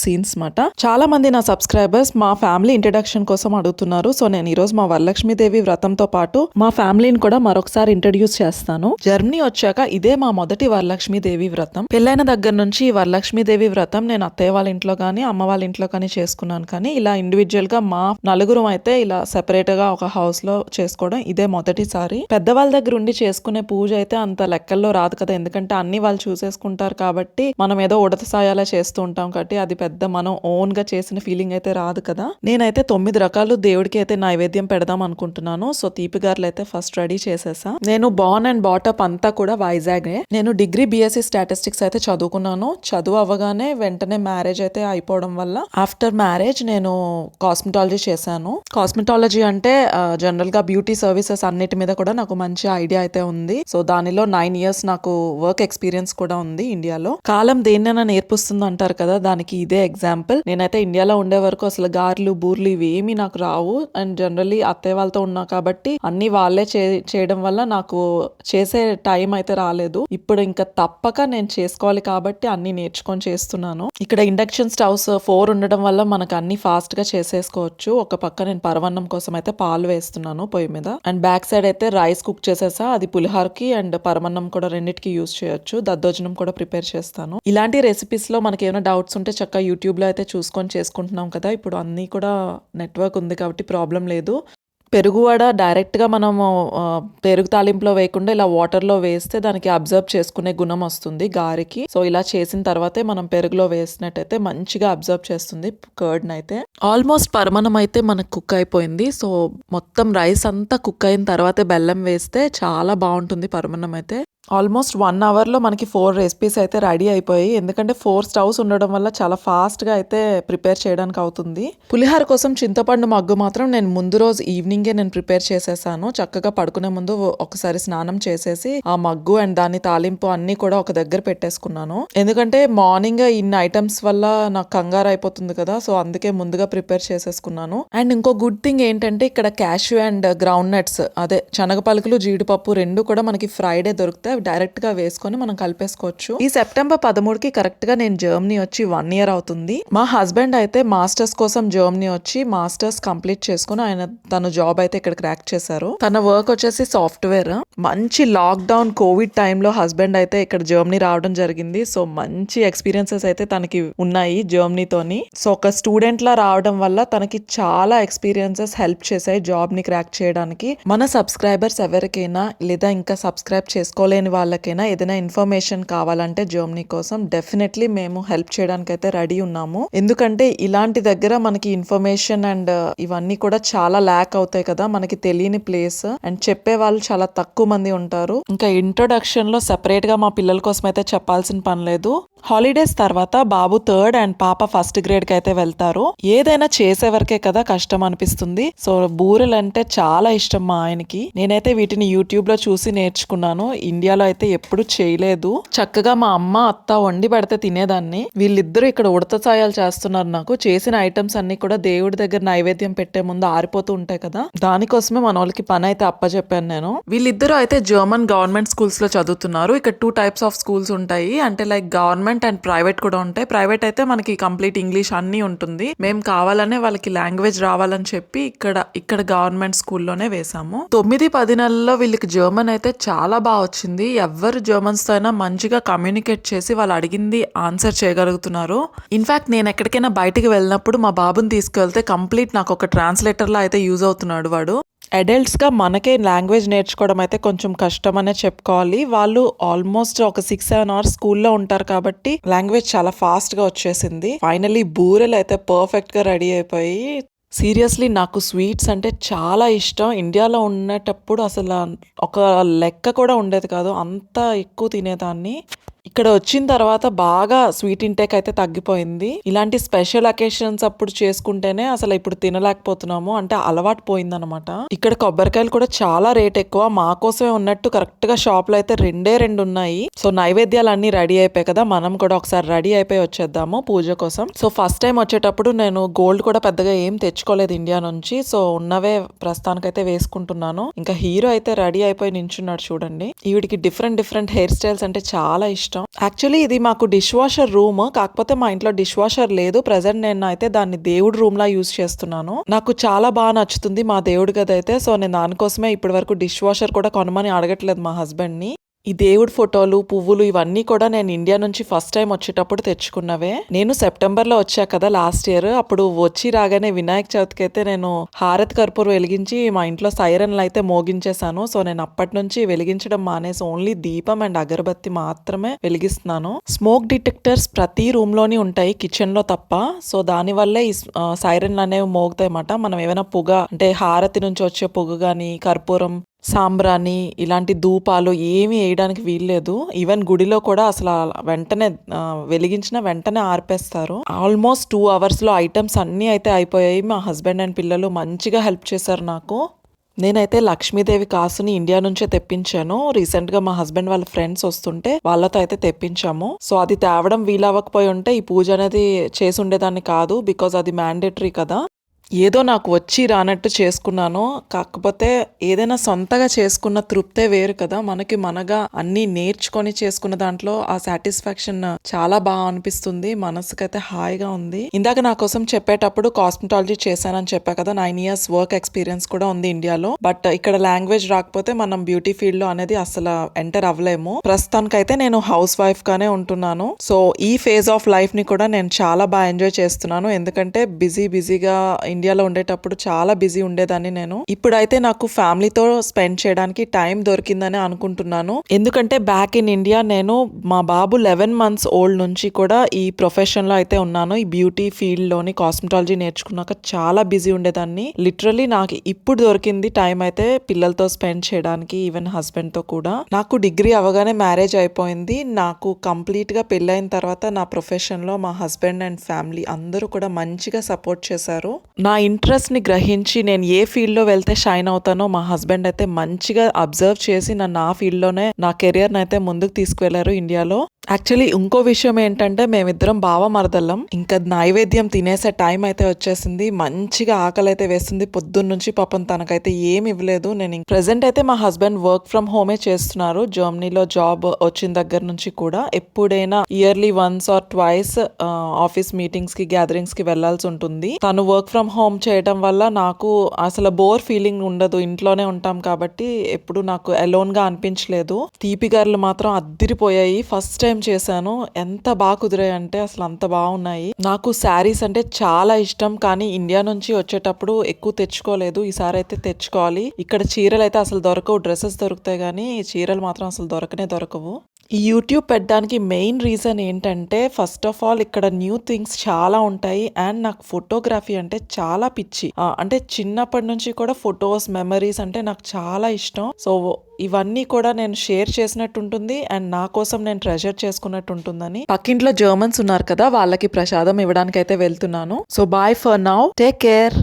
Scenes మాట. చాలా మంది నా సబ్స్క్రైబర్స్ మా ఫ్యామిలీ ఇంట్రడక్షన్ కోసం అడుగుతున్నారు. సో నేను ఈ రోజు మా వరలక్ష్మీదేవి వ్రతంతో పాటు మా ఫ్యామిలీని కూడా మరొకసారి ఇంట్రడ్యూస్ చేస్తాను. జర్మనీ వచ్చాక ఇదే మా మొదటి వరలక్ష్మీదేవి వ్రతం. పెళ్ళైన దగ్గర నుంచి ఈ వరలక్ష్మీదేవి వ్రతం నేను అత్తయ్య వాళ్ళ ఇంట్లో కానీ అమ్మ వాళ్ళ ఇంట్లో కానీ చేసుకున్నాను. కానీ ఇలా ఇండివిజువల్గా మా నలుగురం అయితే ఇలా సెపరేట్గా ఒక హౌస్లో చేసుకోవడం ఇదే మొదటిసారి. పెద్దవాళ్ళ దగ్గర ఉండి చేసుకునే పూజ అయితే అంత లెక్కల్లో రాదు కదా. ఎందుకంటే అన్ని వాళ్ళు చూసేసుకుంటారు కాబట్టి మనం ఏదో ఉడత సాయాలా చేస్తూ ఉంటాం కాబట్టి అది పెద్ద మనం ఓన్గా చేసిన ఫీలింగ్ అయితే రాదు కదా. నేనైతే తొమ్మిది రకాలు దేవుడికి అయితే నైవేద్యం పెడదాం అనుకుంటున్నాను. సో తీపి గారులు అయితే ఫస్ట్ రెడీ చేసేసా. నేను బాన్ అండ్ బాటప్ అంతా కూడా వైజాగ్. నేను డిగ్రీ బీఎస్సీ స్టాటిస్టిక్స్ అయితే చదువుకున్నాను. చదువు అవ్వగానే వెంటనే మ్యారేజ్ అయితే అయిపోవడం వల్ల ఆఫ్టర్ మ్యారేజ్ నేను కాస్మెటాలజీ చేశాను. కాస్మెటాలజీ అంటే జనరల్గా బ్యూటీ సర్వీసెస్ అన్నిటి మీద కూడా నాకు మంచి ఐడియా అయితే ఉంది. సో దానిలో నైన్ ఇయర్స్ నాకు వర్క్ ఎక్స్పీరియన్స్ కూడా ఉంది ఇండియాలో. కాలం దేన్నైనా నేర్పిస్తుంది అంటారు కదా దానికి ఇదే ఎగ్జాంపుల్ నేనైతే ఇండియాలో ఉండే వరకు అసలు గారెలు బూర్లు ఇవి ఏమీ నాకు రావు. అండ్ జనరల్లీ అత్తయ్య వాళ్ళతో ఉన్నా కాబట్టి అన్ని వాళ్ళే చే- చేయడం వల్ల నాకు చేసే టైం అయితే రాలేదు. ఇప్పుడు ఇంకా తప్పక నేను చేసుకోవాలి కాబట్టి అన్ని నేర్చుకొని చేస్తున్నాను. ఇక్కడ ఇండక్షన్ స్టవ్స్ ఫోర్ ఉండడం వల్ల మనకు అన్ని ఫాస్ట్గా చేసేసుకోవచ్చు. ఒక పక్క నేను పరవన్నం కోసం అయితే పాలు వేస్తున్నాను పొయ్యి మీద. అండ్ బ్యాక్ సైడ్ అయితే రైస్ కుక్ చేసేసా. అది పులిహారకి అండ్ పరమన్నం కూడా రెండింటికి యూస్ చేయొచ్చు. దద్దోజనం కూడా ప్రిపేర్ చేస్తాను. ఇలాంటి రెసిపీస్లో మనకి ఏమైనా డౌట్స్ ఉంటే చక్కగా యూట్యూబ్లో అయితే చూసుకొని చేసుకుంటున్నాం కదా. ఇప్పుడు అన్నీ కూడా నెట్వర్క్ ఉంది కాబట్టి ప్రాబ్లం లేదు. పెరుగు వడ డైరెక్ట్గా మనము పెరుగు తాలింపులో వేయకుండా ఇలా వాటర్లో వేస్తే దానికి అబ్జర్వ్ చేసుకునే గుణం వస్తుంది గారికి. సో ఇలా చేసిన తర్వాతే మనం పెరుగులో వేసినట్టయితే మంచిగా అబ్జర్వ్ చేస్తుంది కర్డ్ని అయితే ఆల్మోస్ట్ పరమణం అయితే మనకు కుక్ అయిపోయింది. సో మొత్తం రైస్ అంతా కుక్ అయిన తర్వాతే బెల్లం వేస్తే చాలా బాగుంటుంది పరమణం అయితే. ఆల్మోస్ట్ వన్ అవర్లో మనకి ఫోర్ రెసిపీస్ అయితే రెడీ అయిపోయాయి ఎందుకంటే ఫోర్ స్టవ్స్ ఉండడం వల్ల చాలా ఫాస్ట్గా అయితే ప్రిపేర్ చేయడానికి అవుతుంది. పులిహోర కోసం చింతపండు మగ్గు మాత్రం నేను ముందు రోజు ఈవినింగే నేను ప్రిపేర్ చేసేసాను. చక్కగా పడుకునే ముందు ఒకసారి స్నానం చేసేసి ఆ మగ్గు అండ్ దాని తాలింపు అన్ని కూడా ఒక దగ్గర పెట్టేసుకున్నాను. ఎందుకంటే మార్నింగ్ ఇన్ని ఐటమ్స్ వల్ల నాకు కంగారు అయిపోతుంది కదా సో అందుకే ముందుగా ప్రిపేర్ చేసేసుకున్నాను. అండ్ ఇంకో గుడ్ థింగ్ ఏంటంటే ఇక్కడ క్యాష్యూ అండ్ గ్రౌండ్ నట్స్ అదే శనగ పలుకులు జీడిపప్పు రెండు కూడా మనకి ఫ్రైడే దొరుకుతాయి. అవి డైరెక్ట్గా వేసుకొని మనం కలిపేసుకోవచ్చు. ఈ సెప్టెంబర్ పదమూడుకి కరెక్ట్గా నేను జర్మనీ వచ్చి వన్ ఇయర్ అవుతుంది. మా హస్బెండ్ అయితే మాస్టర్స్ కోసం జర్మనీ వచ్చి మాస్టర్స్ కంప్లీట్ చేసుకుని ఆయన తన జాబ్ అయితే ఇక్కడ క్రాక్ చేశారు. తన వర్క్ వచ్చేసి సాఫ్ట్వేర్. మంచి లాక్డౌన్ కోవిడ్ టైంలో హస్బెండ్ అయితే ఇక్కడ జర్మనీ రావడం జరిగింది. సో మంచి ఎక్స్పీరియన్సెస్ అయితే తనకి ఉన్నాయి జర్మనీతోని. సో ఒక స్టూడెంట్ లా రావడం వల్ల తనకి చాలా ఎక్స్పీరియన్సెస్ హెల్ప్ చేశాయి జాబ్ని క్రాక్ చేయడానికి. మన సబ్స్క్రైబర్స్ ఎవరికైనా లేదా ఇంకా సబ్స్క్రైబ్ చేసుకోలేని వాళ్ళకైనా ఏదైనా ఇన్ఫర్మేషన్ కావాలంటే జర్మనీ కోసం డెఫినెట్లీ మేము హెల్ప్ చేయడానికి అయితే రెడీ ఉన్నాము. ఎందుకంటే ఇలాంటి దగ్గర మనకి ఇన్ఫర్మేషన్ అండ్ uh, ఇవన్నీ కూడా చాలా ల్యాక్ అవుతాయి కదా మనకి తెలియని ప్లేస్ అండ్ చెప్పే వాళ్ళు చాలా తక్కువ మంది ఉంటారు. ఇంకా ఇంట్రొడక్షన్లో సెపరేట్గా మా పిల్లల కోసం అయితే చెప్పాల్సిన పని లేదు. హాలిడేస్ తర్వాత బాబు థర్డ్ అండ్ పాప ఫస్ట్ గ్రేడ్కి అయితే వెళ్తారు. ఏదైనా చేసే వరకే కదా కష్టం అనిపిస్తుంది. సో బూరెలు అంటే చాలా ఇష్టం మా ఆయనకి. నేనైతే వీటిని యూట్యూబ్లో చూసి నేర్చుకున్నాను. ఇండియా ఇండియాలో అయితే ఎప్పుడు చేయలేదు. చక్కగా మా అమ్మ అత్త వండి పెడితే తినేదాన్ని. వీళ్ళిద్దరూ ఇక్కడ ఉడత సాయాలు చేస్తున్నారు నాకు. చేసిన ఐటమ్స్ అన్ని కూడా దేవుడి దగ్గర నైవేద్యం పెట్టే ముందు ఆరిపోతూ ఉంటాయి కదా. దానికోసమే మన వాళ్ళకి పని అయితే అప్పచెప్పాను నేను. వీళ్ళిద్దరూ అయితే జర్మన్ గవర్నమెంట్ స్కూల్స్లో చదువుతున్నారు. ఇక్కడ టూ టైప్స్ ఆఫ్ స్కూల్స్ ఉంటాయి. అంటే లైక్ గవర్నమెంట్ అండ్ ప్రైవేట్ కూడా ఉంటాయి. ప్రైవేట్ అయితే మనకి కంప్లీట్ ఇంగ్లీష్ అన్ని ఉంటుంది. మేము కావాలనే వాళ్ళకి లాంగ్వేజ్ రావాలని చెప్పి ఇక్కడ ఇక్కడ గవర్నమెంట్ స్కూల్లోనే వేసాము తొమ్మిది పది నెలల్లో వీళ్ళకి జర్మన్ అయితే చాలా బాగా వచ్చింది. ఎవరు జర్మన్స్తో అయినా మంచిగా కమ్యూనికేట్ చేసి వాళ్ళు అడిగింది ఆన్సర్ చేయగలుగుతున్నారు. ఇన్ఫాక్ట్ నేను ఎక్కడికైనా బయటికి వెళ్ళినప్పుడు మా బాబుని తీసుకువెళ్తే కంప్లీట్ నాకు ఒక ట్రాన్స్లేటర్లా అయితే యూజ్ అవుతున్నాడు వాడు. అడల్ట్స్గా మనకే లాంగ్వేజ్ నేర్చుకోవడం అయితే కొంచెం కష్టం అనే చెప్పుకోవాలి. వాళ్ళు ఆల్మోస్ట్ ఒక సిక్స్ సెవెన్ అవర్స్ స్కూల్లో ఉంటారు కాబట్టి లాంగ్వేజ్ చాలా ఫాస్ట్గా వచ్చేసింది. ఫైనలీ బూరెలు అయితే పర్ఫెక్ట్గా రెడీ అయిపోయి సీరియస్లీ నాకు స్వీట్స్ అంటే చాలా ఇష్టం. ఇండియాలో ఉండేటప్పుడు అసలు ఒక లెక్క కూడా ఉండేది కాదు. అంత ఎక్కువ తినేదాన్ని. ఇక్కడ వచ్చిన తర్వాత బాగా స్వీట్ ఇంటేక్ అయితే తగ్గిపోయింది. ఇలాంటి స్పెషల్ అకేషన్స్ అప్పుడు చేసుకుంటేనే అసలు ఇప్పుడు తినలేకపోతున్నాము. అంటే అలవాటు పోయిందనమాట ఇక్కడ కొబ్బరికాయలు కూడా చాలా రేట్ ఎక్కువ. మా కోసమే ఉన్నట్టు కరెక్ట్గా షాప్లో అయితే రెండే రెండు ఉన్నాయి. సో నైవేద్యాలు అన్ని రెడీ అయిపోయాయి కదా. మనం కూడా ఒకసారి రెడీ అయిపోయి వచ్చేద్దాము పూజ కోసం. సో ఫస్ట్ టైం వచ్చేటప్పుడు నేను గోల్డ్ కూడా పెద్దగా ఏం తెచ్చుకోలేదు ఇండియా నుంచి. సో ఉన్నవే ప్రస్తుతానికైతే వేసుకుంటున్నాను. ఇంకా హీరో అయితే రెడీ అయిపోయి నించున్నాడు చూడండి. ఈవిడికి డిఫరెంట్ డిఫరెంట్ హెయిర్ స్టైల్స్ అంటే చాలా ఇష్టం. ఇష్టం. యాక్చువల్లీ ఇది మాకు డిష్ వాషర్ రూమ్ కాకపోతే మా ఇంట్లో డిష్ వాషర్ లేదు. ప్రజెంట్ నేను అయితే దాన్ని దేవుడు రూమ్ లా యూజ్ చేస్తున్నాను. నాకు చాలా బాగా నచ్చుతుంది మా దేవుడి గది అయితే. సో నేను దానికోసమే ఇప్పటి వరకు డిష్ వాషర్ కూడా కొనమని అడగట్లేదు మా హస్బెండ్ని. ఈ దేవుడి ఫోటోలు పువ్వులు ఇవన్నీ కూడా నేను ఇండియా నుంచి ఫస్ట్ టైం వచ్చేటప్పుడు తెచ్చుకున్నవే. నేను సెప్టెంబర్లో వచ్చా కదా లాస్ట్ ఇయర్. అప్పుడు వచ్చి రాగానే వినాయక చవితికి అయితే నేను హారత్ కర్పూర్ వెలిగించి మా ఇంట్లో సైరన్లు అయితే మోగించేశాను. సో నేను అప్పటి నుంచి వెలిగించడం మానేసి ఓన్లీ దీపం అండ్ అగరబత్తి మాత్రమే వెలిగిస్తున్నాను. స్మోక్ డిటెక్టర్స్ ప్రతి రూమ్లోని ఉంటాయి కిచెన్లో తప్ప. సో దాని వల్లే ఈ సైరన్లు అనేవి మోగుతాయి అన్నమాట మనం ఏమైనా పొగ అంటే హారతి నుంచి వచ్చే పొగ కానీ కర్పూరం సాంబ్రాణి ఇలాంటి ధూపాలు ఏమీ వేయడానికి వీల్లేదు. ఈవెన్ గుడిలో కూడా అసలు వెంటనే వెలిగించిన వెంటనే ఆర్పేస్తారు. ఆల్మోస్ట్ టూ అవర్స్లో ఐటమ్స్ అన్నీ అయితే అయిపోయాయి. మా హస్బెండ్ అండ్ పిల్లలు మంచిగా హెల్ప్ చేశారు నాకు. నేనైతే లక్ష్మీదేవి కాసుని ఇండియా నుంచే తెప్పించాను. రీసెంట్గా మా హస్బెండ్ వాళ్ళ ఫ్రెండ్స్ వస్తుంటే వాళ్ళతో అయితే తెప్పించాము. సో అది తేవడం వీలవ్వకపోయి ఉంటే ఈ పూజ అనేది చేసి ఉండేదాన్ని కాదు బికాజ్ అది మ్యాండేటరీ కదా. ఏదో నాకు వచ్చి రానట్టు చేసుకున్నాను కాకపోతే ఏదైనా సొంతగా చేసుకున్న తృప్తే వేరు కదా. మనకి మనగా అన్ని నేర్చుకొని చేసుకున్న దాంట్లో ఆ సాటిస్ఫాక్షన్ చాలా బాగా అనిపిస్తుంది. మనసుకైతే హాయిగా ఉంది. ఇందాక నా కోసం చెప్పేటప్పుడు కాస్మెటాలజీ చేశానని చెప్పా కదా. నైన్ ఇయర్స్ వర్క్ ఎక్స్పీరియన్స్ కూడా ఉంది ఇండియాలో. బట్ ఇక్కడ లాంగ్వేజ్ రాకపోతే మనం బ్యూటీ ఫీల్డ్లో అనేది అసలు ఎంటర్ అవ్వలేము. ప్రస్తుతానికైతే నేను హౌస్ వైఫ్ గానే ఉంటున్నాను. సో ఈ ఫేజ్ ఆఫ్ లైఫ్ని కూడా నేను చాలా బాగా ఎంజాయ్ చేస్తున్నాను. ఎందుకంటే బిజీ బిజీగా ఇండియాలో ఉండేటప్పుడు చాలా బిజీ ఉండేదాన్ని నేను. ఇప్పుడైతే నాకు ఫ్యామిలీతో స్పెండ్ చేయడానికి టైం దొరికిందని అనుకుంటున్నాను. ఎందుకంటే బ్యాక్ ఇన్ ఇండియా నేను మా బాబు లెవెన్ మంత్స్ ఓల్డ్ నుంచి కూడా ఈ ప్రొఫెషన్లో అయితే ఉన్నాను. ఈ బ్యూటీ ఫీల్డ్లోని కాస్మెటాలజీ నేర్చుకున్నాక చాలా బిజీ ఉండేదాన్ని. లిటరలీ నాకు ఇప్పుడు దొరికింది టైం అయితే పిల్లలతో స్పెండ్ చేయడానికి ఈవెన్ హస్బెండ్తో కూడా. నాకు డిగ్రీ అవగానే మ్యారేజ్ అయిపోయింది. నాకు కంప్లీట్గా పెళ్ళైన తర్వాత నా ప్రొఫెషన్లో మా హస్బెండ్ అండ్ ఫ్యామిలీ అందరూ కూడా మంచిగా సపోర్ట్ చేశారు. నా ఇంట్రెస్ట్ని గ్రహించి నేను ఏ ఫీల్డ్లో వెళ్తే షైన్ అవుతానో మా హస్బెండ్ అయితే మంచిగా అబ్జర్వ్ చేసి నన్ను ఆ ఫీల్డ్లోనే నా కెరియర్ అయితే ముందుకు తీసుకువెళ్ళారు ఇండియాలో. యాక్చువల్లీ ఇంకో విషయం ఏంటంటే మేమిద్దరం బావ మరదళ్ళం ఇంకా నైవేద్యం తినేసే టైం అయితే వచ్చేసింది. మంచిగా ఆకలి అయితే వేస్తుంది. పొద్దున్న నుంచి పాపం తనకైతే ఏమి ఇవ్వలేదు. నేను ప్రెసెంట్ అయితే మా హస్బెండ్ వర్క్ ఫ్రమ్ హోమే చేస్తున్నారు. జర్మనీలో జాబ్ వచ్చిన దగ్గర నుంచి కూడా ఎప్పుడైనా yearly once or twice office మీటింగ్స్కి గ్యాదరింగ్స్కి వెళ్ళాల్సి ఉంటుంది. తను వర్క్ ఫ్రమ్ హోమ్ చేయడం వల్ల నాకు అసలు బోర్ ఫీలింగ్ ఉండదు ఇంట్లోనే ఉంటాం కాబట్టి ఎప్పుడు నాకు అలోన్గా అనిపించలేదు. తీపి గారెలు మాత్రం అద్దిరిపోయాయి. ఫస్ట్ టైం చేశాను. ఎంత బాగా కుదిరాయి అంటే అసలు అంత బాగున్నాయి. నాకు శారీస్ అంటే చాలా ఇష్టం కానీ ఇండియా నుంచి వచ్చేటప్పుడు ఎక్కువ తెచ్చుకోలేదు. ఈసారి అయితే తెచ్చుకోవాలి. ఇక్కడ చీరలు అయితే అసలు దొరకవు. డ్రెస్సెస్ దొరుకుతాయి కానీ చీరలు మాత్రం అసలు దొరకనే దొరకవు. ఈ యూట్యూబ్ పెట్టడానికి మెయిన్ రీజన్ ఏంటంటే ఫస్ట్ ఆఫ్ ఆల్ ఇక్కడ న్యూ థింగ్స్ చాలా ఉంటాయి అండ్ నాకు ఫోటోగ్రఫీ అంటే చాలా పిచ్చి. అంటే చిన్నప్పటి నుంచి కూడా ఫొటోస్ మెమరీస్ అంటే నాకు చాలా ఇష్టం. సో ఇవన్నీ కూడా నేను షేర్ చేసినట్టు ఉంటుంది అండ్ నా కోసం నేను ట్రెజర్ చేసుకున్నట్టు ఉంటుందని. పక్కింట్లో జర్మన్స్ ఉన్నారు కదా వాళ్ళకి ప్రసాదం ఇవ్వడానికి అయితే వెళ్తున్నాను. So bye for now take care